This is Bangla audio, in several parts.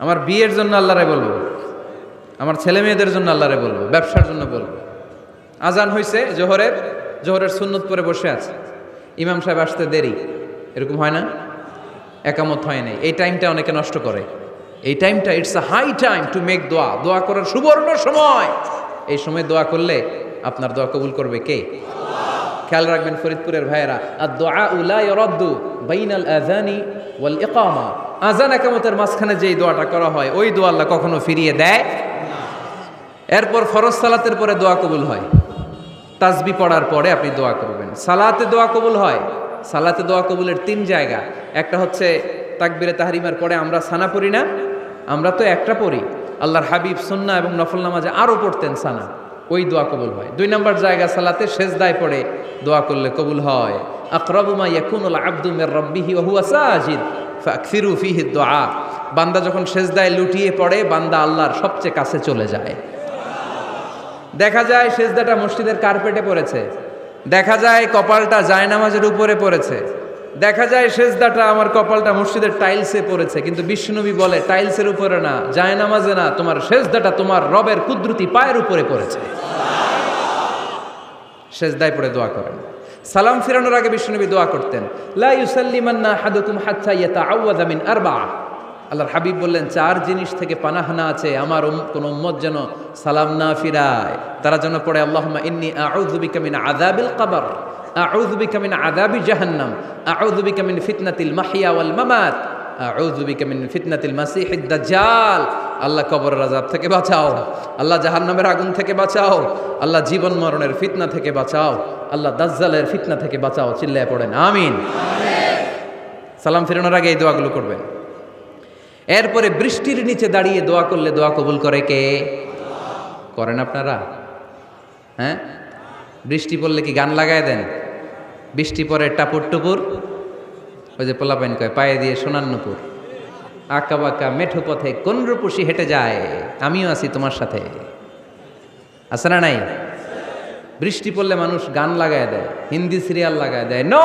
আমার বিয়ের জন্য আল্লাহরে বলব, আমার ছেলে মেয়েদের জন্য আল্লাহরে বলব, ব্যবসার জন্য বলব। আজান হয়েছে জোহরের জোহরের সুন্নত পরে বসে আছে। ইমাম সাহেব আসতে দেরি, এরকম হয় না? একামত হয় নাই। এই টাইমটা অনেকে নষ্ট করে। এই টাইমটা it's a high time to make দোয়া দোয়া করার সুবর্ণ সময়। এই সময় দোয়া করলে আপনার দোয়া কবুল করবে কে? খেয়াল রাখবেন ফরিদপুরের ভাইয়েরা আর দোয়া উলা ইরদ্দু বাইনাল আজানি ওয়াল ইকামা। আজান একামতের মাঝখানে যেই দোয়াটা করা হয়, ওই দোয়া আল্লাহ কখনো ফিরিয়ে দেয় এরপর ফরজ সালাতের পরে দোয়া কবুল হয়। তাসবি পড়ার পরে আপনি দোয়া করবেন। সালাতে দোয়া কবুল হয়। সালাতে দোয়া কবুলের তিন জায়গা। একটা হচ্ছে তাকবিরে তাহারিমার পরে আমরা সানা পড়ি না, আমরা তো একটা পড়ি। আল্লাহর হাবিব সুন্না এবং নফল নামাজে আরও পড়তেন সানা। ওই দোয়া কবুল হয়। দুই নম্বর জায়গা সালাতে শেষদায় পড়ে। দোয়া করলে কবুল হয়। আকরাবুমা ইয়াকুনুল আব্দু মির রাব্বিহি ওয়া হুয়া সাজিদ। ফাকসিরু ফিহি দোয়া। বান্দা যখন শেষদায় লুটিয়ে পড়ে, বান্দা আল্লাহর সবচেয়ে কাছে চলে যায়। দেখা যায় সেজদাটা মসজিদের কার্পেটে পড়েছে। দেখা যায় কপালটা জায়নামাজের উপরে পড়েছে। দেখা যায় সেজদাটা আমার কপালটা মসজিদের টাইলসে পড়েছে। কিন্তু বিষ্ণুনবী বলে, টাইলসের উপরে না, জায়নামাজে না, তোমার সেজদাটা তোমার রবের কুদরতি পায়ের উপরে পড়েছে। সেজদায় পড়ে দোয়া করেন। সালাম ফিরানোর আগে বিষ্ণুনবী দোয়া করতেন, লা ইউসাল্লিমান্না মিন আল্লাহর হাবিব বললেন, চার জিনিস থেকে পানাহানা আছে, আমার কোন উম্মত যেন সালাম না ফিরায়। তারা যেন পড়ে, আল্লাহুম্মা ইন্নী আউযু বিকা মিন আযাবিল কবর। আউযু বিকা জাহান্নাম। আউযু বিকা মিন ফিতনাতিল মাহইয়া ওয়াল মামাত। আল্লাহ কবরের আযাব থেকে বাঁচাও। আল্লাহ জাহান্নামের আগুন থেকে বাঁচাও। আল্লাহ জীবন মরণের ফিতনা থেকে বাঁচাও। আল্লাহ দাজ্জালের ফিতনা থেকে বাঁচাও। চিল্লায় পড়েন, আমিন। সালাম ফিরানোর আগে এই দোয়াগুলো করবেন। এরপরে বৃষ্টির নিচে দাঁড়িয়ে দোয়া করলে দোয়া কবুল করে কে? করেন আপনারা? হ্যাঁ? বৃষ্টি পড়লে কি গান লাগায় দেন? বৃষ্টি পরে টাপুর টুপুর? ওই যে পোলাপাইন কয়, পায়ে দিয়ে সোনার নুপুর আঁকা বাঁকা মেঠো পথে কোন রূপসী হেঁটে যায়? আমিও আছি তোমার সাথে। আছে না নাই? বৃষ্টি পড়লে মানুষ গান লাগায় দেয়, হিন্দি সিরিয়াল লাগায় দেয়। নো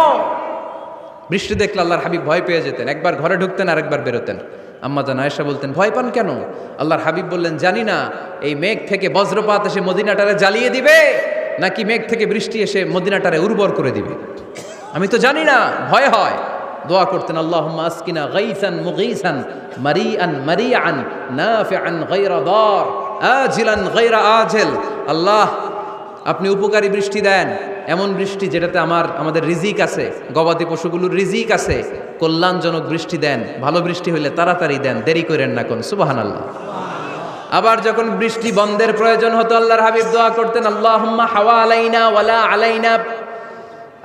বৃষ্টি দেখলে আল্লাহর হাবিব ভয় পেয়ে যেতেন। একবার ঘরে ঢুকতেন আর একবার বেরোতেন। আম্মা জান আয়েশা বলতেন, ভয় পান কেন? আল্লাহর হাবিব বললেন, জানি না, এই মেঘ থেকে বজ্রপাত এসে মদিনাটারে জ্বালিয়ে দিবে, নাকি মেঘ থেকে বৃষ্টি এসে মদিনাটারে উর্বর করে দিবে? আমি তো জানি না, ভয় হয়। দোয়া করতেন, আল্লাহুম্মা আসকিনা গাইসান মুগীসান, মারিআন মারিআন, নাফিআন গায়রা দার, আজিলান গায়রা আজেল। আল্লাহ, আপনি উপকারী বৃষ্টি দেন। এমন বৃষ্টি যেটাতে আমার, আমাদের রিজিক আছে, গবাদি পশুগুলোর রিজিক আছে। কল্যাণজনক বৃষ্টি দেন, ভালো বৃষ্টি হইলে তাড়াতাড়ি দেন, দেরি করেন না কোন। সুবাহান আল্লাহ আবার যখন বৃষ্টি বন্ধের প্রয়োজন হতো, আল্লাহর হাবিব দোয়া করতেন, আল্লাহুম্মা হাওয়া আলাইনা ওয়ালা আলাইনা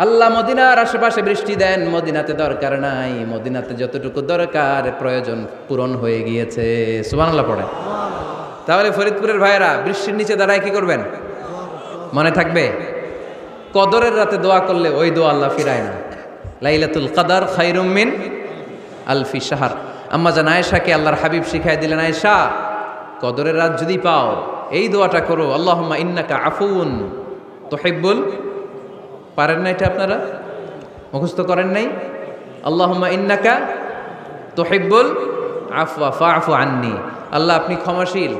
আল্লাহ মদিনার আশেপাশে বৃষ্টি দেন, মদিনাতে দরকার নাই। মদিনাতে যতটুকু দরকার, প্রয়োজন পূরণ হয়ে গিয়েছে। সুবহানাল্লাহ পড়ে তাহলে ফরিদপুরের ভাইয়েরা, বৃষ্টির নিচে দাঁড়ায় কি করবেন? মনে থাকবে? কদরের রাতে দোয়া করলে ওই দোয়া আল্লাহ ফিরায় না। লাইলাতুল কাদার খাইরুম মিন আলফি শাহার। আম্মা জান আয়েশাকে আল্লাহর হাবিব শিখাই দিলেন, আয়েশা, কদরের রাত যদি পাও, এই দোয়াটা করো। আল্লাহুম্মা ইন্নাকা আফুন তোহিব্বুল পারেন না এটা আপনারা? মুখস্থ করেন নাই? আল্লাহুম্মা ইন্নাকা তোহিব্বুল আফওয়া, ফাআফু আননি। আল্লাহ আপনি ক্ষমাশীল।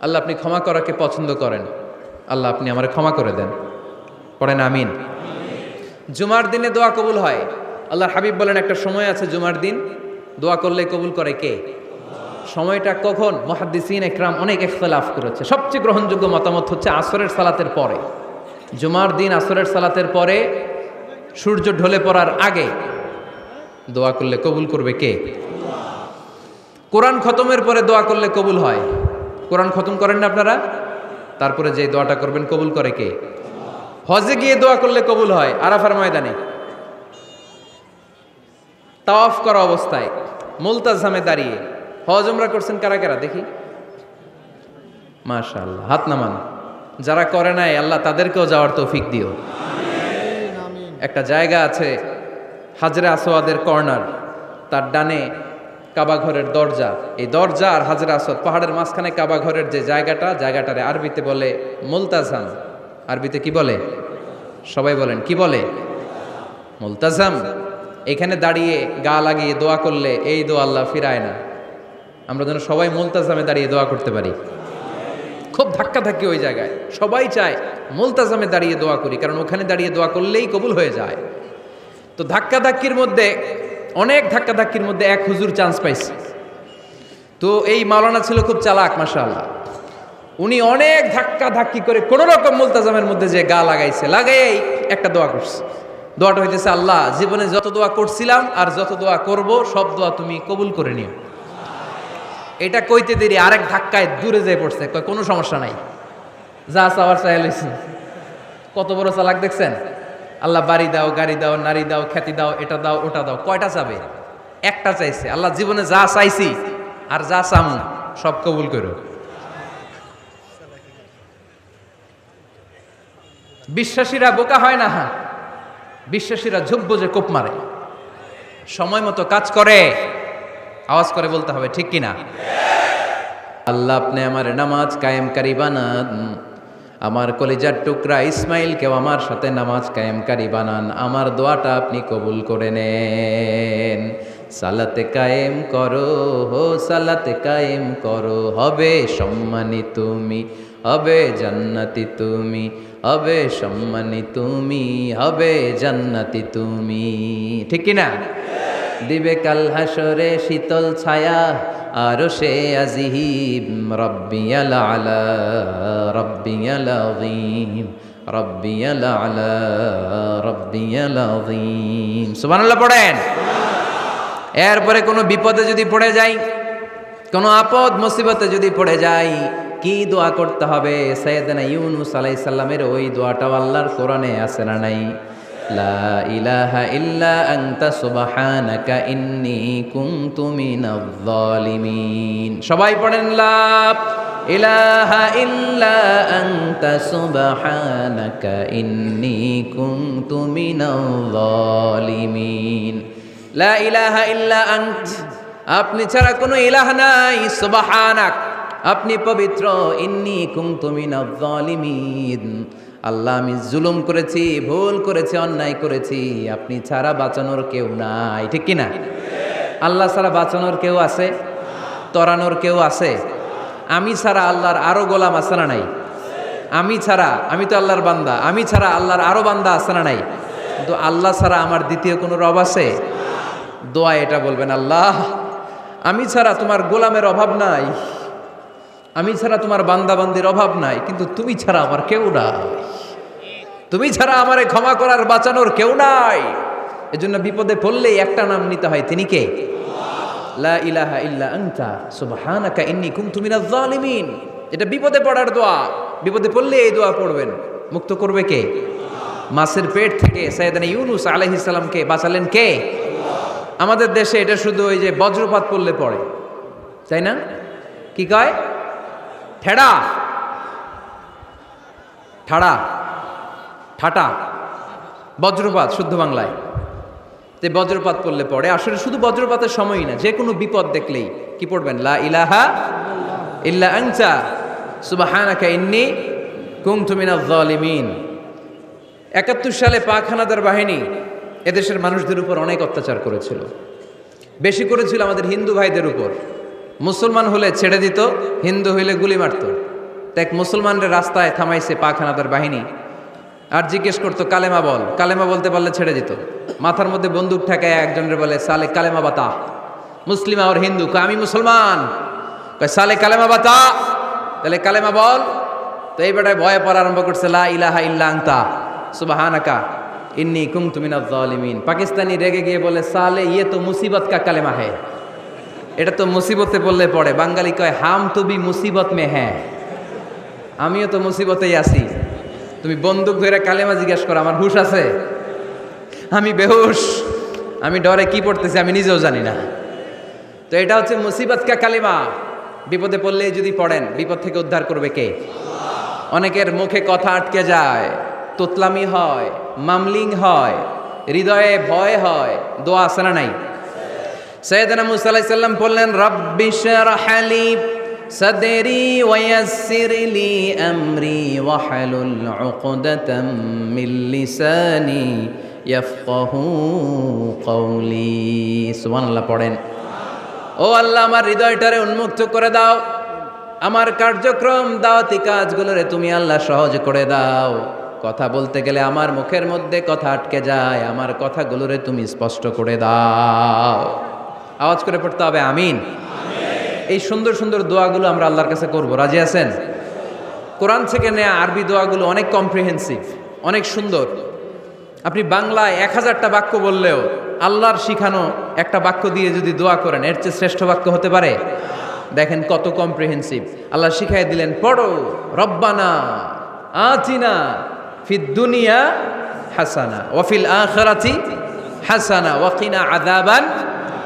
আল্লাহ আপনি ক্ষমা করাকে পছন্দ করেন। আল্লাহ আপনি আমার ক্ষমা করে দেন। পড়েন আমিন। জুমার দিনে দোয়া কবুল হয়। আল্লাহর হাবিব বলেন, একটা সময় আছে জুমার দিন। দোয়া করলে কবুল করে কে? সময়টা কখন? মহাদ্দিসিন একরাম অনেক ইখতলাফ করেছে। সবচেয়ে গ্রহণযোগ্য মতামত হচ্ছে আসরের সালাতের পরে। জুমার দিন আসরের সালাতের পরে সূর্য ঢলে পড়ার আগে দোয়া করলে কবুল করবে কে? কোরআন খতমের পরে দোয়া করলে কবুল হয়। কোরআন খতম করেন না আপনারা? তারপরে যে দোয়াটা করবেন কবুল করে কে? হজে গিয়ে দোয়া করলে কবুল হয় আরাফার ময়দানে। তাওয়াফ করা অবস্থায় মুলতাজামে দাঁড়িয়ে হজ উমরা করছেন কারা কারা? দেখি। মাশাআল্লাহ, হাত নামান। যারা করে নাই, আল্লাহ তাদেরকেও যাওয়ার তৌফিক দিও। একটা জায়গা আছে, হাজরে আসোয়াদের কর্নার, তার ডানে কাবাঘরের দরজা। এই দরজা আর হাজরা আসওয়াদ, পাহাড়ের মাঝখানে কাবাঘরের যে জায়গাটা, জায়গাটারে আরবিতে বলে মুলতাজাম। আরবিতে কি বলে? সবাই বলেন, কি বলে? মুলতাজাম। এখানে দাঁড়িয়ে গা লাগিয়ে দোয়া করলে এই দোয়া আল্লাহ ফিরায় না। আমরা যেন সবাই মুলতাজামে দাঁড়িয়ে দোয়া করতে পারি। খুব ধাক্কা ধাক্কি ওই জায়গায়। সবাই চায়, মুলতাজামে দাঁড়িয়ে দোয়া করি, কারণ ওখানে দাঁড়িয়ে দোয়া করলেই কবুল হয়ে যায়। তো ধাক্কা ধাক্কির মধ্যে, অনেক ধাক্কা ধাক্কির মধ্যে এক হুজুর চান্স পাইছে। তো এই মাওলানা ছিল খুব চালাক মাসা আল্লাহ উনি অনেক ধাক্কা ধাক্কি করে কোনো রকম মুলতাজামের মধ্যে যে গা লাগাইছে লাগাই একটা দোয়া করছে। দোয়াটা হইতেছে, আল্লাহ, জীবনে যত দোয়া করছিলাম আর যত দোয়া করব, সব দোয়া তুমি কবুল করে নিও। এটা কইতে দেরি, আরেক ধাক্কায় দূরে যেয়ে পড়ছে। কোনো সমস্যা নাই। যা চাওয়ার চাই কত বড় চালাক দেখছেন? আল্লাহ বাড়ি দাও, গাড়ি দাও, নারী দাও, খ্যাতি দাও, এটা দাও, ওটা দাও। কয়টা চাবে? একটা চাইছে। আল্লাহ জীবনে যা চাইছি আর যা চামু, সব কবুল করো বিশ্বাসীরা বোকা হয় না হ্যাঁ? বিশ্বাসীরা ঝুব্ব যে কোপ মারে। সময় মতো কাজ করে। আওয়াজ করে বলতে হবে, ঠিক কিনা? আল্লাহ আপনি আমার নামাজ কায়েমকারী বানান। আমার কলিজার টুকরা ইসমাইলকেও আমার সাথে নামাজ কায়েমকারী বানান। আমার দোয়াটা আপনি কবুল করে নেন। সালাতে কায়েম করো হো, সালাতে কায়েম করো। হবে সম্মানী তুমি, হবে জান্নাতি তুমি, হবে সম্মানী তুমি, হবে জান্নাতি তুমি। ঠিক কিনা? দিবে কাল হাসরে শীতল ছায়া, আরও সে আজিহিম রব্বিয়াল আলা, রব্বিয়াল আযীম, রব্বিয়াল আলা, রব্বিয়াল আযীম। সুবহানাল্লাহ পড়েন। এরপরে কোনো বিপদে যদি পড়ে যাই, কোনো আপদ, মুসিবতে যদি পড়ে যাই, কি দোয়া করতে হবে? সৈয়দনা ইউনুস আলাইহিস সালামের ওই দোয়াটাও আল্লাহর কোরআনে আছে না নাই? লা ইলাহা ইল্লা আনতা সুবহানাকা ইন্নী কুনতু মিনাজ জালিমিন সবাই পড়েন, লা ইলাহা ইল্লা আনতা সুবহানাকা ইন্নী কুনতু মিনাজ জালিমিন লা ইলাহা ইল্লা আন্ত, আপনি ছাড়া কোনো ইলাহ নাই, সুবহানাক। আপনি পবিত্র, ইন্নি কুনতু মিনাজ জালিমিন আল্লাহ, আমি জুলুম করেছি, ভুল করেছি, অন্যায় করেছি, আপনি ছাড়া বাঁচানোর কেউ নাই, ঠিক কিনা? আল্লাহ ছাড়া বাঁচানোর কেউ আছে? তরানোর কেউ আছে? আমি ছাড়া আল্লাহর আরও গোলাম আছে না নাই? আমি ছাড়া, আমি তো আল্লাহর বান্দা, আমি ছাড়া আল্লাহর আরও বান্দা আছে না নাই? কিন্তু আল্লাহ ছাড়া আমার দ্বিতীয় কোনো রব আছে? দোয়া এটা বলবেন, আল্লাহ, আমি ছাড়া তোমার গোলামের অভাব নাই। আমি ছাড়া তোমার বান্দাবান্দির অভাব নাই, কিন্তু তুমি ছাড়া আমার কেউ নাই। তুমি ছাড়া আমারে ক্ষমা করার, বাঁচানোর কেউ নাই। এজন্য বিপদে পড়লেই একটা নাম নিতে হয়, তিনি কে? লা ইলাহা ইল্লা আনতা, সুবহানাকা ইন্নী কুনতু মিনাজ জালিমিন। এটা বিপদে পড়ার দোয়া। বিপদে পড়লে এই দোয়া পড়বেন। মুক্ত করবে কে? মাছের পেট থেকে সাইয়েদানা ইউনুস আলাইহিস সালামকে বাঁচালেন কে? আমাদের দেশে এটা শুধু ওই যে বজ্রপাত পড়লে পড়ে। তাই না? কি কয়? ঠেড়া। ঠাড়া। ঠাটা। বজ্রপাত, শুদ্ধ বাংলায়। যে বজ্রপাত পড়লে পড়ে। আসলে শুধু বজ্রপাতের সময়ই না যে কোনো বিপদ দেখলেই। কি পড়বেন? লা ইলাহা ইল্লা আনতা। সুবহানাকা ইন্নী কুনতু মিনাজ জালিমিন একাত্তর সালে পাক হানাদার বাহিনী এদেশের মানুষদের উপর অনেক অত্যাচার করেছিল। বেশি করেছিল আমাদের হিন্দু ভাইদের উপর। মুসলমান হলে ছেড়ে দিত, হিন্দু হইলে গুলি মারত। দেখ মুসলমানদের রাস্তায় থামাইছে পাক হানাদার বাহিনী। আর জিজ্ঞেস করতো, কালেমা বল? কালেমা বলতে পারলে ছেড়ে দিত। মাথার মধ্যে বন্দুক ঠেকায় একজনের বলে, সালে কালেমা বাতা। মুসলিম আর হিন্দু? আমি মুসলমান। সালে কালেমা বাতা? তাহলে কালেমা বল? তো এই বেটায় ভয়ে পড়া আরম্ভ করছে, লা ইলাহা ইল্লা আনতা। সুবহানাকা, ইন্নী কুনতু মিনাজ জালিমিন পাকিস্তানি রেগে গিয়ে বলে, সালে ইয়ে তো মুসিবত কা কালেমা है এটা তো মুসিবতে পড়লে পড়ে। বাঙালি কয়, হাম তো বি মুসিবত মে হ্যাঁ। আমিও তো মুসিবতেই আছি। তুমি বন্দুক ধরে কালেমা জিজ্ঞাসা করো, আমার হুশ আছে? আমি বেহুশ। আমি ডরে কি পড়তেছি আমি নিজেও জানি না। তো এটা হচ্ছে মুসিবত কা কালিমা। বিপদে পড়লে যদি পড়েন, বিপদ থেকে উদ্ধার করবে কে? অনেকের মুখে কথা আটকে যায়, তোতলামি হয়, মামলিং হয়, হৃদয়ে ভয় হয়, দোয়া আছে না নাই? সৈয়দনা মুসা আলাইহিস সালাম বললেন, রব্বি শরহালি সাদেরি ওয়াসিরলি আমরি ওয়াহলুল উকদাতাম মিন লিসানি ইয়াফকাহু কওলি। সুবহানাল্লাহ পড়েন। ও আল্লাহ, আমার হৃদয়টারে উন্মুক্ত করে দাও। আমার কার্যক্রম, দাওয়াতি কাজগুলোরে তুমি আল্লাহ সহজ করে দাও। কথা বলতে গেলে আমার মুখের মধ্যে কথা আটকে যায়, আমার কথাগুলোরে তুমি স্পষ্ট করে দাও। আওয়াজ করে পড়তে হবে, আমিন। এই সুন্দর সুন্দর দোয়াগুলো আমরা আল্লাহর কাছে করব। রাজি আছেন? কোরআন থেকে নেয়া আরবি দোয়াগুলো অনেক কম্প্রিহেন্সিভ অনেক সুন্দর। আপনি বাংলায় এক হাজারটা বাক্য বললেও আল্লাহর শিখানো একটা বাক্য দিয়ে যদি দোয়া করেন, এর চেয়ে শ্রেষ্ঠ বাক্য হতে পারে? দেখেন কত কম্প্রিহেন্সিভ আল্লাহ শিখাই দিলেন, পড়ো, রব্বানা আচিনা ফিদ দুনিয়া হাসানা ওয়াফিল আখরাতি হাসানা ওয়াকিনা আদাবান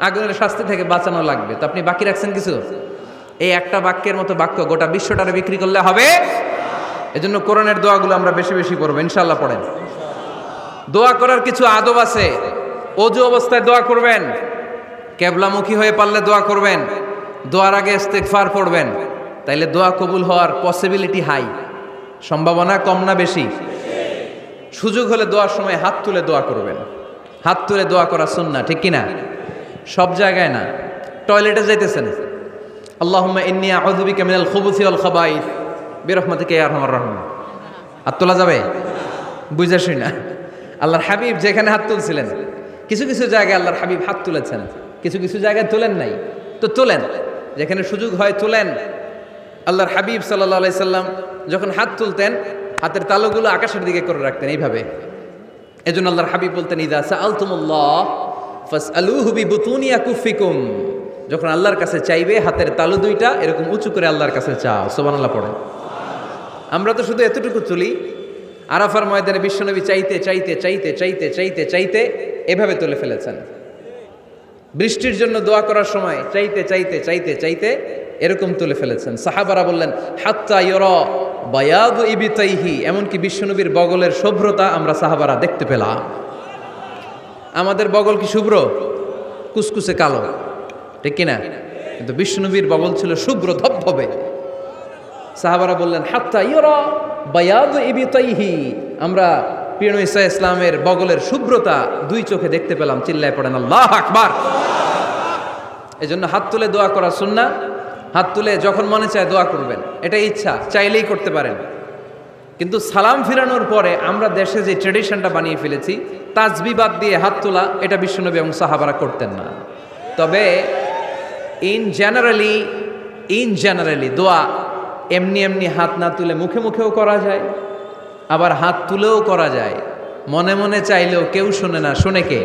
আগুনের শাস্তি থেকে বাঁচানো লাগবে। তো আপনি বাকি রাখছেন কিছু? এই একটা বাক্যের মতো বাক্য গোটা বিশ্বটারে বিক্রি করলে হবে? এজন্য কোরআনের দোয়াগুলো আমরা বেশি বেশি করব ইনশাল্লাহ পড়েন। দোয়া করার কিছু আদব আছে। অজু অবস্থায় দোয়া করবেন। কেবলামুখী হয়ে পারলে দোয়া করবেন। দোয়ার আগে ইস্তেগফার পড়বেন। তাইলে দোয়া কবুল হওয়ার পসিবিলিটি হাই সম্ভাবনা কম না বেশি? সুযোগ হলে দোয়ার সময় হাত তুলে দোয়া করবেন। হাত তুলে দোয়া করা সুন্না ঠিক কিনা? সব জায়গায় না টয়লেটে যাইতেছেন। আল্লাহুম্মা ইন্নী আউযু বিকা মিনাল খুবুসি ওয়াল খাবাইস। বিরহমাতিকা ইয়া আরহামার রাহিম। হাত তোলা যাবে? বুঝাসই না। আল্লাহর হাবিব যেখানে হাত তুলছিলেন, কিছু কিছু জায়গায় আল্লাহর হাবিব হাত তুলেছেন। কিছু কিছু জায়গায় তোলেন নাই। তো তোলেন, যেখানে সুযোগ হয় তোলেন। আল্লাহর হাবিব আলাই সাল্লাম যখন হাত তুলতেন, হাতের তালুগুলো আকাশের দিকে করে রাখতেন এইভাবে। এজন্য আল্লাহর হাবিব বলতেন, ইদা বিবুতুনিয়া কুফিকুম যখন আল্লাহর কাছে চাইবে, হাতের তালু দুইটা, এরকম উঁচু করে আল্লাহর কাছে চাও। সুবহানাল্লাহ পড়ে। আমরা তো শুধু এতটুকু চলি আরাফার ময়দানে বিশ্বনবী চাইতে চাইতে চাইতে চাইতে চাইতে চাইতে এভাবে তুলে ফেলেছেন। বৃষ্টির জন্য দোয়া করার সময় চাইতে চাইতে চাইতে চাইতে এরকম তুলে ফেলেছেন। সাহাবারা বললেন, হাত্তা ইয়র বায়াদ ইবিতাইহি। এমনকি বিশ্বনবীর বগলের শুভ্রতা আমরা সাহাবারা দেখতে পেলাম। আমাদের বগল কি শুভ্র? কুসকুসে কালো। ঠিক কিনা কিন্তু বিষ্ণুবীর বগল ছিল শুভ্র ধবধবে। সাহাবারা বললেন, হাত্তা ইয়রা বায়াদ ইবিতাইহি। আমরা প্রিয় ইসা ইসলামের বগলের শুভ্রতা দুই চোখে দেখতে পেলাম, চিল্লায় পড়েন, আল্লাহ আকবার! এই জন্য হাত তুলে দোয়া করা সুন্না হাত তুলে যখন মনে চায় দোয়া করবেন। এটা ইচ্ছা, চাইলেই করতে পারেন। কিন্তু সালাম ফিরানোর পরে আমরা দেশে যে ট্রেডিশনটা বানিয়ে ফেলেছি, তাজবি বাদ দিয়ে হাত তোলা, এটা বিশ্বনবী এবং সাহাবারা করতেন না। তবে ইন জেনারেলি ইন জেনারেলি দোয়া এমনি এমনি হাত না তুলে মুখে মুখেও করা যায়, আবার হাত তুলেও করা যায়। মনে মনে চাইলেও কেউ শোনে না, শোনে কে?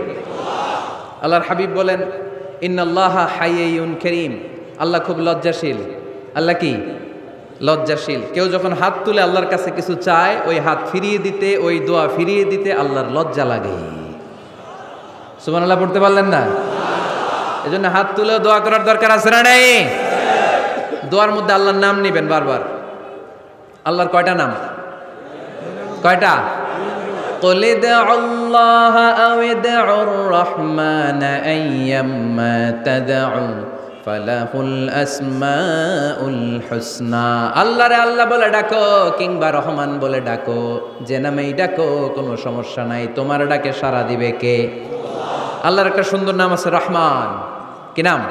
আল্লাহর হাবিব বলেন, ইন্নাল্লাহ হাইয়ুন করিম। আল্লাহ খুব লজ্জাশীল। আল্লাহ কি? লজ্জাশীল কেউ যখন হাত তুলে আল্লাহর কাছে কিছু চায় ওই হাত ফিরিয়ে দিতে ওই দোয়া ফিরিয়ে দিতে আল্লাহর লজ্জা লাগে সুমান আল্লাহ পড়তে পারলেন না এই জন্য হাত তুলে দোয়া করার দরকার আছে না নেই দোয়ার মধ্যে আল্লাহর নাম নিবেন বারবার আল্লাহর কয়টা নাম কয়টা قل ادعوا الله أو ادعوا الرحمن أيما تدعوا ফালাহুল আসমাউল আল্লাহরে আল্লাহ বলে ডাকো কিংবা রহমান বলে ডাকো। যে নামেই ডাকো, কোনো সমস্যা নাই। তোমার ডাকে সারা দিবে কে? আল্লাহর একটা সুন্দর নাম আছে রহমান। কি নাম?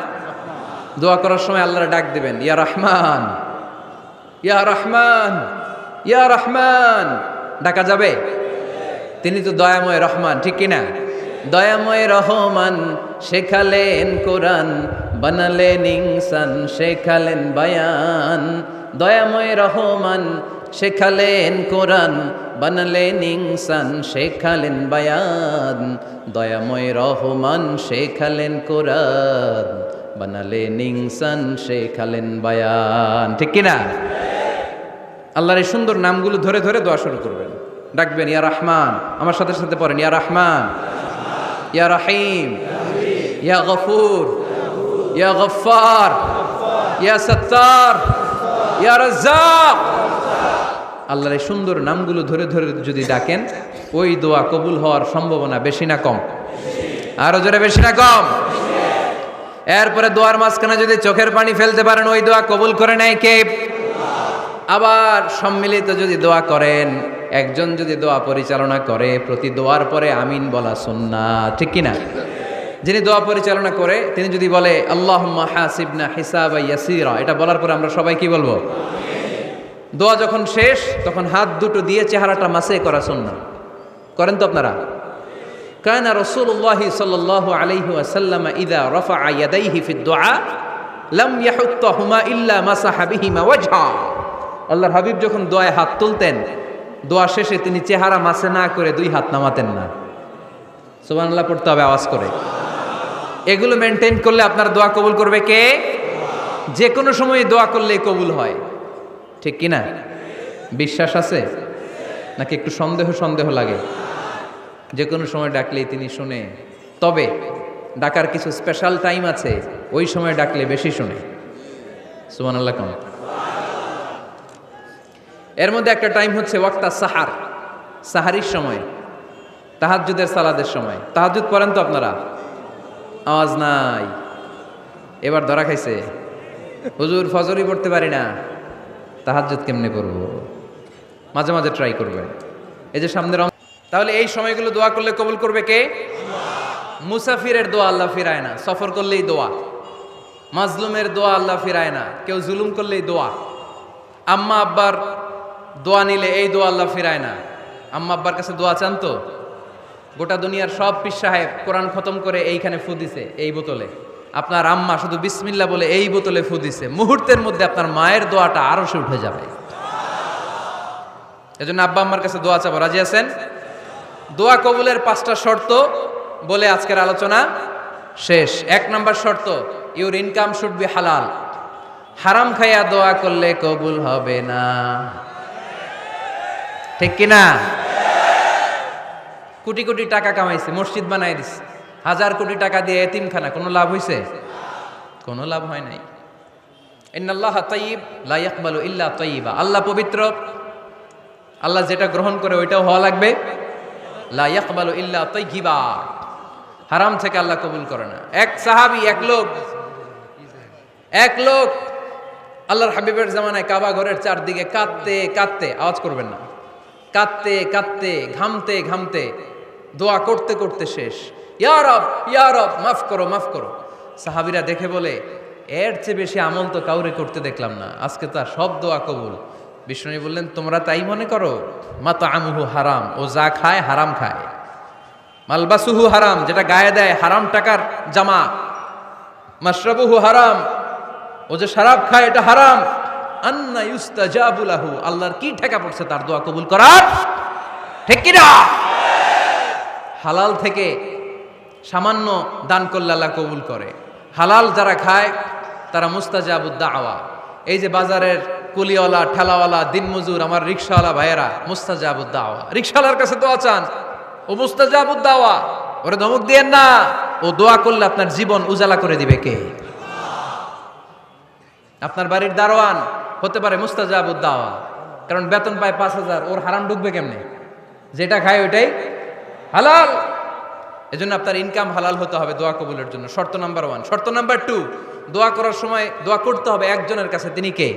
দোয়া করার সময় আল্লাহর ডাক দেবেন, ইয়া রহমান ইয়া রহমান ইয়া রহমান। ডাকা যাবে? তিনি তো দয়াময় রহমান, ঠিক কিনা? দয়াময় রহমান, শেখালেন কোরআন, বানালেন ইনসান, শেখালেন বায়ান। দয়াময় রহমান, শেখালেন কোরআন, বানালেন ইনসান, শেখালেন বায়ান। দয়াময় রহমান, শেখালেন কোরআন, বানালেন ইনসান, শেখালেন বায়ান। ঠিক কিনা? আল্লাহর এই সুন্দর নামগুলো ধরে ধরে দোয়া শুরু করবেন। ডাকবেন, ইয়া রহমান। আমার সাথে সাথে পড়েন, ইয়া রহমান। ইয়া রাহিম ইয়া গফুর ইয়া গফার ইয়া সত্তার ইয়া রাজ্জাক আল্লাহর এই সুন্দর নামগুলো ধরে ধরে যদি ডাকেন, ওই দোয়া কবুল হওয়ার সম্ভাবনা বেশি না কম। আরও জোরে বেশি না কম? এরপরে দোয়ার মাঝখানে যদি চোখের পানি ফেলতে পারেন, ওই দোয়া কবুল করে নেয় কে? আবার সম্মিলিত যদি দোয়া করেন একজন যদি দোয়া পরিচালনা করে, প্রতি দোয়ার পরে আমিন বলা সুন্না ঠিক কিনা? যিনি দোয়া পরিচালনা করে, তিনি যদি বলে আল্লাহ হাসিবনা হিসাব এটা বলার পরে আমরা সবাই কি বলব? দোয়া যখন শেষ, তখন হাত দুটো দিয়ে চেহারাটা মাসে করা সুন্না করেন তো আপনারা? কায়না রসুল্লাহ সাল্লাহ আলাইহি ওয়াসাল্লাম ইদা রফা ইয়াদাইহি ফি দোয়া, লাম ইয়াহুত্তাহুমা ইল্লা মাসাহা বিহিমা ওয়াজহা। আল্লাহর হাবিব যখন দোয়ায় হাত তুলতেন দোয়া শেষে তিনি চেহারা মাসে না করে দুই হাত নামাতেন না। সুবহানাল্লাহ, পড়তে হবে, আওয়াজ করে। এগুলো মেনটেন করলে আপনার দোয়া কবুল করবে কে? যে কোনো সময় দোয়া করলেই কবুল হয়। ঠিক কি না? বিশ্বাস আছে? নাকি একটু সন্দেহ সন্দেহ লাগে? যে কোনো সময় ডাকলেই তিনি শুনে। তবে ডাকার কিছু স্পেশাল টাইম আছে, ওই সময় ডাকলে বেশি শুনে। সুমান আল্লাহ এর মধ্যে একটা টাইম হচ্ছে ওয়াক্তা সাহার, সাহারির সময় তাহাজুদের সালাদের সময়। তাহাজুদ পড়েন তো আপনারা? আওয়াজ নাই। এবার ধরা খাইছে। হুজুর ফজরই পড়তে পারি না। তাহাজুদ কেমনে করব? মাঝে মাঝে ট্রাই করবেন এই যে সামনে তাহলে এই সময়গুলো দোয়া করলে কবুল করবে কে? মুসাফিরের দোয়া আল্লাহ ফিরায় না। সফর করলেই দোয়া। মাজলুমের দোয়া আল্লাহ ফিরায় না। কেউ জুলুম করলেই দোয়া। আম্মা, আব্বার দোয়া নিলে এই দোয়া আল্লাহ ফিরায় না। আম্মা আব্বার কাছে দোয়া চান তো? গোটা দুনিয়ার সব পিস সাহেব কোরআন খতম করে এইখানে ফু দিছে, এই বোতলে। আপনার আম্মা শুধু বিসমিল্লা বলে এই বোতলে ফু দিছে। মুহূর্তের মধ্যে আপনার মায়ের দোয়াটা আরও সে উঠে যাবে। এজন্য আব্বা আম্মার কাছে দোয়া চাবো। রাজি আছেন? দোয়া কবুলের পাঁচটা শর্ত বলে আজকের আলোচনা শেষ। এক নম্বর শর্ত ইউর ইনকাম শুড বি হালাল হারাম খাইয়া দোয়া করলে কবুল হবে না। ঠিক কিনা? কোটি কোটি টাকা কামাইছে, মসজিদ বানাই দিছে। হাজার কোটি টাকা দিয়ে এতিমখানা, কোনো লাভ হয়েছে কোনো লাভ হয় নাই। আল্লাহ পবিত্র, আল্লাহ যেটা গ্রহণ করে ওইটাও হওয়া লাগবে। হারাম থেকে আল্লাহ কবুল করে না। এক সাহাবি, এক লোক এক লোক, আল্লাহর হাবিবের জামানায় কাবা ঘরের চারদিকে কাঁদতে কাঁদতে আওয়াজ করবেন না। কাঁদতে কাঁদতে, ঘামতে ঘামতে, দোয়া করতে করতে শেষ। ইয়ারব ইয়ারব মাফ করো মাফ করো। সাহাবিরা দেখে বলে, এর চেয়ে বেশি আমল তো কাউরে করতে দেখলাম না। আজকে তার সব দোয়া কবুল। বিষ্ণু বললেন, তোমরা তাই মনে করো? মাতা আমুহু হারাম। ও যা খায়, হারাম খায়। মালবাসুহু হারাম, যেটা গায়ে দেয়, হারাম টাকার জামা। মাশরাবুহু হারাম। ও যে শরাব খায়, এটা হারাম। আন্না আল্লাহর কি ঠেকা পড়ছে তার দোয়া কবুল করার? ঠিক কি না হালাল থেকে সামান্য দান করলে আল্লাহ কবুল করে। হালাল যারা খায়, তারা মুস্তাজাবুদ্দা আওয়া এই যে বাজারের কুলিওয়ালা, ঠেলাওয়ালা, দিনমজুর, আমার রিক্সাওয়ালা ভাইয়েরা মুস্তাজাবুদ্দা আওয়া রিক্সাওয়ালার কাছে দোয়া চান, ও মুস্তাজাবুদ্দা আওয়া ওরে ধমক দিয়েন না। ও দোয়া করলে আপনার জীবন উজালা করে দিবে কে? আপনার বাড়ির দারোয়ান হতে পারে মুস্তাজাবুদ্দাওয়া কারণ বেতন পায় পাঁচ হাজার, ওর হারাম ঢুকবে কেমনে? যেটা খায় ওইটাই হালাল। এজন্য আপনার ইনকাম হালাল হতে হবে দোয়া কবুলের জন্য। শর্ত নাম্বার ওয়ান শর্ত নাম্বার টু দোয়া করার সময় দোয়া করতে হবে একজনের কাছে, তিনি কে?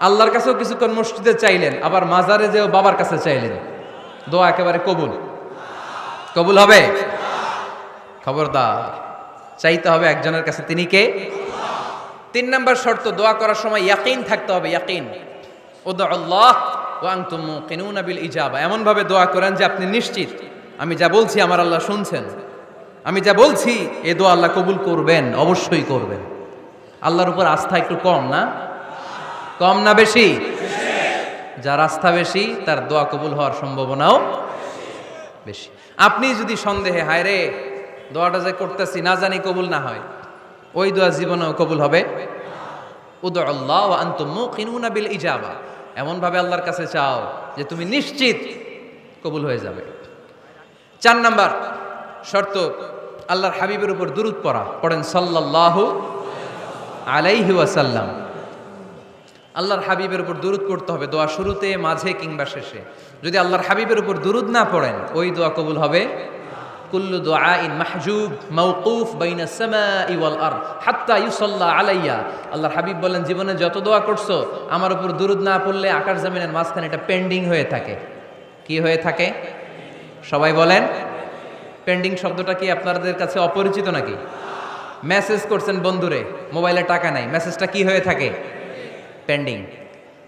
আল্লাহর কাছেও কিছুক্ষণ মসজিদে চাইলেন, আবার মাজারে যেও বাবার কাছে চাইলেন। দোয়া একেবারে কবুল। কবুল হবে? খবরদার। চাইতে হবে একজনের কাছে, তিনি কে? তিন নম্বর শর্ত, দোয়া করার সময় ইয়াকিন থাকতে হবে, ইয়াকিন। ওদা আল্লাহ ও আংতুম কিনুনা বিল ইজাবা। এমন ভাবে দোয়া করেন যে আপনি নিশ্চিত, আমি যা বলছি আমার আল্লাহ শুনছেন। আমি যা বলছি, এ দোয়া আল্লাহ কবুল করবেন, অবশ্যই করবেন। আল্লাহর উপর আস্থা একটু কম না? কম না বেশি? যার আস্থা বেশি, তার দোয়া কবুল হওয়ার সম্ভাবনাও বেশি। আপনি যদি সন্দেহে হায় রে দোয়াটা যে করতেছি, না জানি কবুল না হয়। ওই দোয়া জীবনেও কবুল হবে। উদ আল্লাহ আন্তুম কিনুনা বিল ইজাবা। এমন ভাবে আল্লাহর কাছে চাও যে তুমি নিশ্চিত কবুল হয়ে যাবে। চার নাম্বার শর্ত, আল্লাহর হাবিবের উপর দুরুদ পড়া। পড়েন সাল্লাল্লাহু আলাইহি ওয়াসাল্লাম। আল্লাহর হাবিবের উপর দুরুদ পড়তে হবে দোয়া শুরুতে, মাঝে কিংবা শেষে। যদি আল্লাহর হাবিবের উপর দুরুদ না পড়েন, ওই দোয়া কবুল হবে কুল্লু দুআইন মাহজুব মাওকুফ বাইনা সামাই ওয়াল আরদ হাত্তা ইউসাল্লা আলাইয়া। আল্লাহর হাবিব বলেন, জীবনে যত দোয়া করছ, আমার উপর দুরুদ না পড়লে আকাশ জামিনের মাঝখানে এটা পেন্ডিং হয়ে থাকে। কি হয়ে থাকে? সবাই বলেন পেন্ডিং শব্দটা কি আপনাদের কাছে অপরিচিত নাকি? মেসেজ করছেন, বন্ধুরে, মোবাইলে টাকা নাই। মেসেজটা কি হয়ে থাকে? পেন্ডিং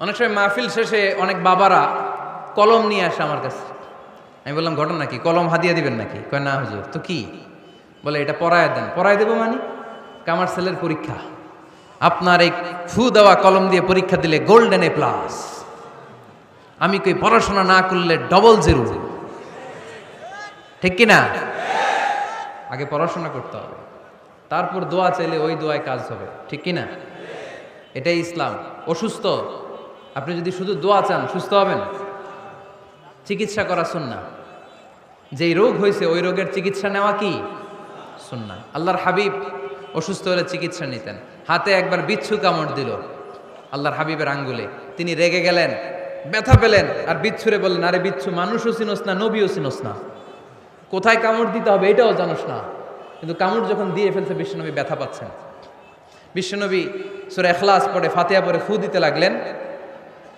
অনেক সময় মাহফিল শেষে অনেক বাবারা কলম নিয়ে আসে আমার কাছে। আমি বললাম, ঘটনা কি? কলম হাদিয়া দিবেন নাকি? কয়, না হুজুর। তো কি? বলে, এটা পড়ায় দেন। পড়ায় দেবো মানে? কামার সেলের পরীক্ষা। আপনার এই ফু দেওয়া কলম দিয়ে পরীক্ষা দিলে গোল্ডেন এ প্লাস। আমি কই, পড়াশোনা না করলে ডবল জিরো? ঠিক কি না? আগে পড়াশোনা করতে হবে। তারপর দোয়া চাইলে ওই দোয়ায় কাজ হবে। ঠিক কি না? এটাই ইসলাম। অসুস্থ? আপনি যদি শুধু দোয়া চান, সুস্থ হবেন? চিকিৎসা করা সুন্না যেই রোগ হয়েছে, ওই রোগের চিকিৎসা নেওয়া কি? সুন্না আল্লাহর হাবিব অসুস্থ হলে চিকিৎসা নিতেন। হাতে একবার বিচ্ছু কামড় দিল আল্লাহর হাবিবের আঙ্গুলে। তিনি রেগে গেলেন, ব্যথা পেলেন, আর বিচ্ছুরে বললেন, আরে বিচ্ছু, মানুষও চিনোস না, নবীও চিনোস না। কোথায় কামড় দিতে হবে এটাও জানোস না। কিন্তু কামড় যখন দিয়ে ফেলছে, বিশ্বনবী ব্যথা পাচ্ছেন। বিশ্বনবী সুরে এখলাস পড়ে ফাতিয়া পরে ফু দিতে লাগলেন।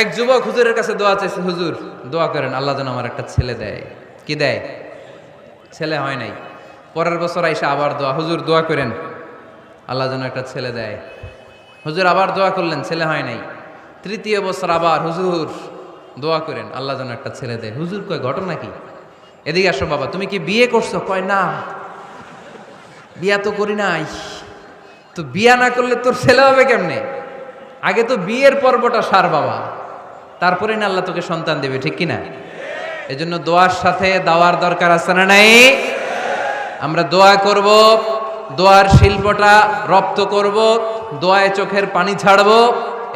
এক যুবক হুজুরের কাছে দোয়া চাইছে, হুজুর, দোয়া করেন, আল্লাহ যেন আমার একটা ছেলে দেয়। কি দেয়? ছেলে হয় নাই। পরের বছর আইসা আবার দোয়া, হুজুর, দোয়া করেন, আল্লাহ যেন একটা ছেলে দেয়। হুজুর আবার দোয়া করলেন, ছেলে হয় নাই। তৃতীয় বছর আবার, হুজুর, দোয়া করেন, আল্লাহ যেন একটা ছেলে দেয়। হুজুর কয়, ঘটনা কি? এদিকে আসো বাবা, তুমি কি বিয়ে করছ? কয়, না। বিয়া তো করি নাই। তো বিয়া না করলে তোর ছেলে হবে কেমনে? আগে তো বিয়ের পর্বটা সার বাবা। তারপরে না আল্লাহ তোকে সন্তান দেবে, ঠিক কিনা? এই জন্য দোয়ার সাথে দাওয়ার দরকার আছে না নাই? আমরা দোয়া করব, দোয়ার শিল্পটা রপ্ত করব, দোয়ায় চোখের পানি ছাড়বো,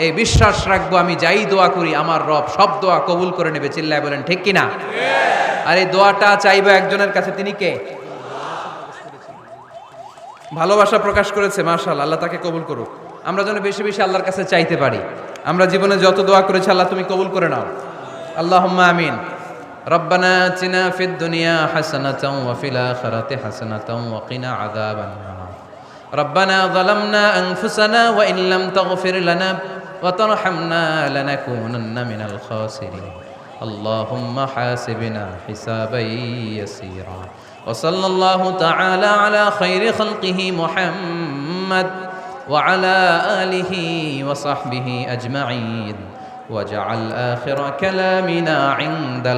এই বিশ্বাস রাখব, আমি যাই দোয়া করি, আমার রব সব দোয়া কবুল করে নেবে, চিল্লায় বলেন, ঠিক কিনা? আর এই দোয়াটা চাইব একজনের কাছে, তিনি কে? ভালোবাসা প্রকাশ করেছে মার্শাল আল্লাহ তাকে কবুল করুক। আমরা যেন বেশি বেশি আল্লাহর কাছে চাইতে পারি। আমরা জীবনে যত দোয়া করেছি আল্লাহ তুমি কবুল করে নাও আল্লাহ আমিন ربنا اتنا في الدنيا حسنة وفي الآخرة حسنة وقنا عذاب النار ربنا ظلمنا أنفسنا وإن لم تغفر لنا وترحمنا لنكونن من الخاسرين اللهم حاسبنا حسابا يسيرا وصلى الله تعالى على خير خلقه محمد وعلى آله وصحبه أجمعين. وجعل آخر كلامنا عند